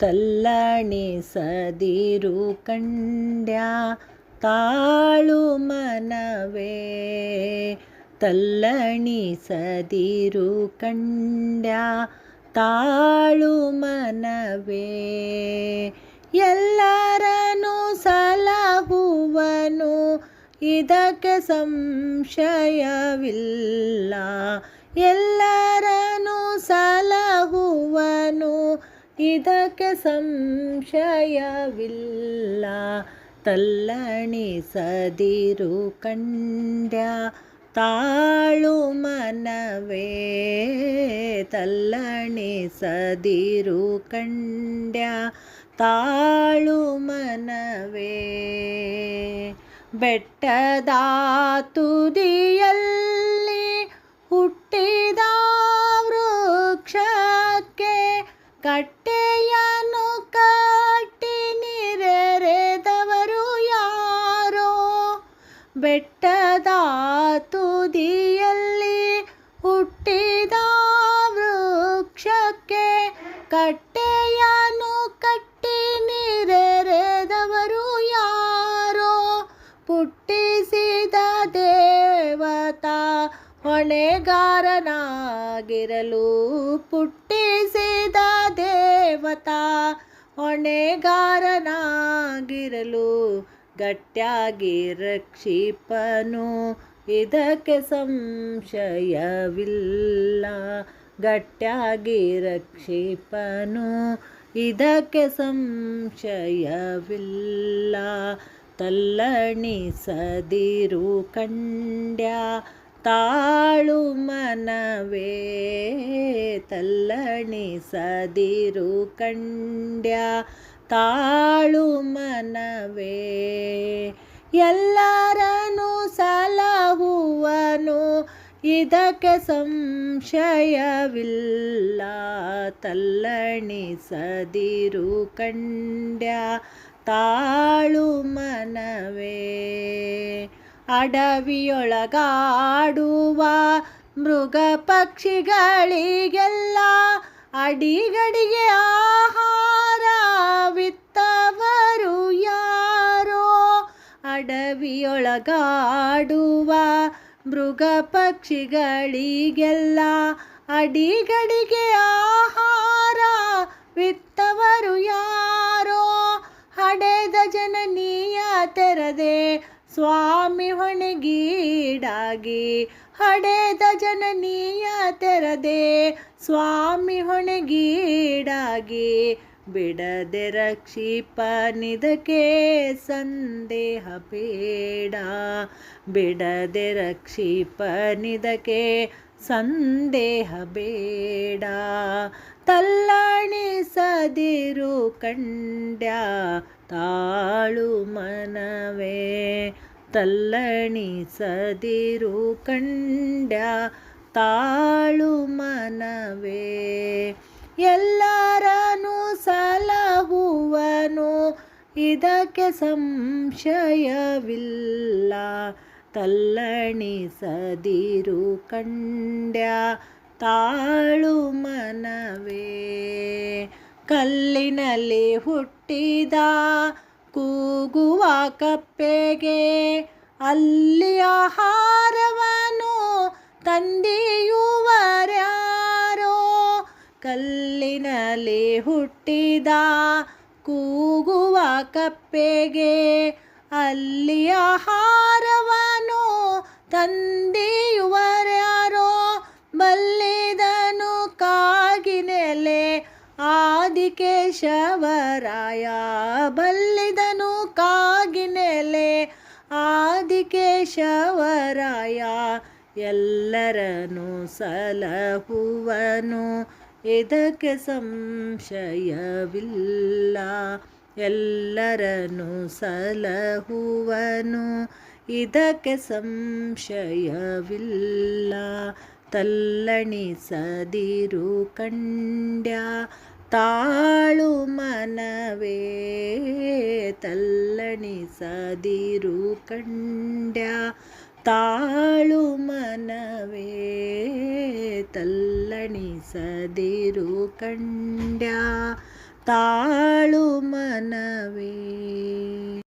ತಲ್ಲಣಿಸದಿರು ಕಂಡ್ಯ ತಾಳು ಮನವೇ. ತಲ್ಲಣಿಸದಿರು ಕಂಡ್ಯ ತಾಳು ಮನವೇ. ಎಲ್ಲರನು ಸಲಹುವನು ಇದಕ್ಕೆ ಸಂಶಯವಿಲ್ಲ. ಎಲ್ಲರನು ಇದಕ್ಕೆ ಸಂಶಯವಿಲ್ಲ. ತಲ್ಲಣಿಸದಿರು ಕಂಡ್ಯ ತಾಳು ಮನವೇ. ತಲ್ಲಣಿಸದಿರು ಕಂಡ್ಯ ತಾಳು ಮನವೇ. ಬೆಟ್ಟದ ತುದಿಯಲ್ಲಿ ಹುಟ್ಟಿದ ವೃಕ್ಷಕ್ಕೆ ಕಟ್ಟೆಯನ್ನು ಬೆಟ್ಟದ ತುದಿಯಲ್ಲಿ ಹುಟ್ಟಿದ ವೃಕ್ಷಕ್ಕೆ ಕಟ್ಟೆಯನ್ನು ಕಟ್ಟಿ ನೀರೆರೆದವರು ಯಾರೋ? ಪುಟ್ಟಿಸಿದ ದೇವತಾ ಹೊಣೆಗಾರನಾಗಿರಲು ಪುಟ್ಟಿಸಿದ ದೇವತಾ ಹೊಣೆಗಾರನಾಗಿರಲು ಗಟ್ಟಿಯಾಗಿ ರಕ್ಷಿಪನು. ಇದಕ್ಕೆ ಸಂಶಯವಿಲ್ಲ. ಗಟ್ಟಿಯಾಗಿ ರಕ್ಷಿಪನು. ಇದಕ್ಕೆ ಸಂಶಯವಿಲ್ಲ. ತಲ್ಲಣಿಸದಿರು ಕಂಡ್ಯ ತಾಳು ಮನವೇ. ತಲ್ಲಣಿಸದಿರು ಕಂಡ್ಯ ತಾಳು ಮನವೇ. ಎಲ್ಲರನು ಸಲಹುವನು, ಇದಕ್ಕೆ ಸಂಶಯವಿಲ್ಲ. ತಲ್ಲಣಿಸದಿರು ಕಂಡ್ಯ ತಾಳು ಮನವೇ. ಅಡವಿಯೊಳಗಾಡುವ ಮೃಗ ಪಕ್ಷಿಗಳಿಗೆಲ್ಲ ಅಡಿಗಡಿಗೆ ಆಹಾರವಿತ್ತವರು ಅಡವಿಯೊಳಗಾಡುವ ಮೃಗ ಪಕ್ಷಿಗಳಿಗೆಲ್ಲ ಅಡಿಗಡಿಗೆ ಆಹಾರವಿತ್ತವರು ಯಾರೋ? ಹಡೆದ ಜನನೀಯ ತೆರದೆ ಸ್ವಾಮಿ ಹೊಣೆಗೀಡಾಗಿ. ಹಡೆದ ಜನನೀಯ ತೆರದೆ ಸ್ವಾಮಿ ಹೊಣೆಗೀಡಾಗಿ. ಬಿಡದೆ ರಕ್ಷಿಪನಿದಕ್ಕೆ ಸಂದೇಹ ಬೇಡ ಬಿಡದೆ ರಕ್ಷಿಪನಿದಕ್ಕೆ ಸಂದೇಹ ಬೇಡ. ತಲ್ಲಾಣಿಸದಿರು ಕಂಡ್ಯ ತಾಳು ಮನವೇ. ತಲ್ಲಣಿಸದಿರು ಕಂಡ್ಯ ತಾಳು ಮನವೇ. ಎಲ್ಲರನು ಇದಕ್ಕೆ ಸಂಶಯವಿಲ್ಲ. ತಲ್ಲಣಿಸದಿರು ಕಂಡ್ಯ ತಾಳು ಮನವೇ. ಕಲ್ಲಿನಲ್ಲಿ ಹುಟ್ಟಿದ ಕೂಗುವ ಕಪ್ಪೆಗೆ ಅಲ್ಲಿ ಆಹಾರವನು ತಂದೆಯುವರ್ಯಾರೋ? ಕಲ್ಲಿನಲ್ಲಿ ಹುಟ್ಟಿದ ಕೂಗುವ ಕಪ್ಪೆಗೆ ಅಲ್ಲಿ ಆಹಾರವನು ತಂದೆಯುವರ್ಯಾರೋ ಬಲ್ಲಿದನು ಕಾಗಿನೆಲೆ ಆದಿಕೇಶವರಾಯ ಬಲ್ಲಿದನು ಕಾಗಿನೆಲೆ ಆದಿಕೇಶವರಾಯ ಎಲ್ಲರನು ಸಲಹುವನು ಇದಕ್ಕೆ ಸಂಶಯವಿಲ್ಲ? ಎಲ್ಲರನು ಸಲಹುವನು. ಇದಕ್ಕೆ ಸಂಶಯವಿಲ್ಲ? ತಲ್ಲಣಿಸದಿರು ಕಂಡ್ಯ? ತಾಳು ಮನವೇ? ತಲ್ಲಣಿಸದಿರು ಕಂಡ್ಯ? ತಾಳು ಮನವೇ? ತಲ್ಲಣಿಸದಿರು ಕಂಡ್ಯ ತಾಳು ಮನವೇ.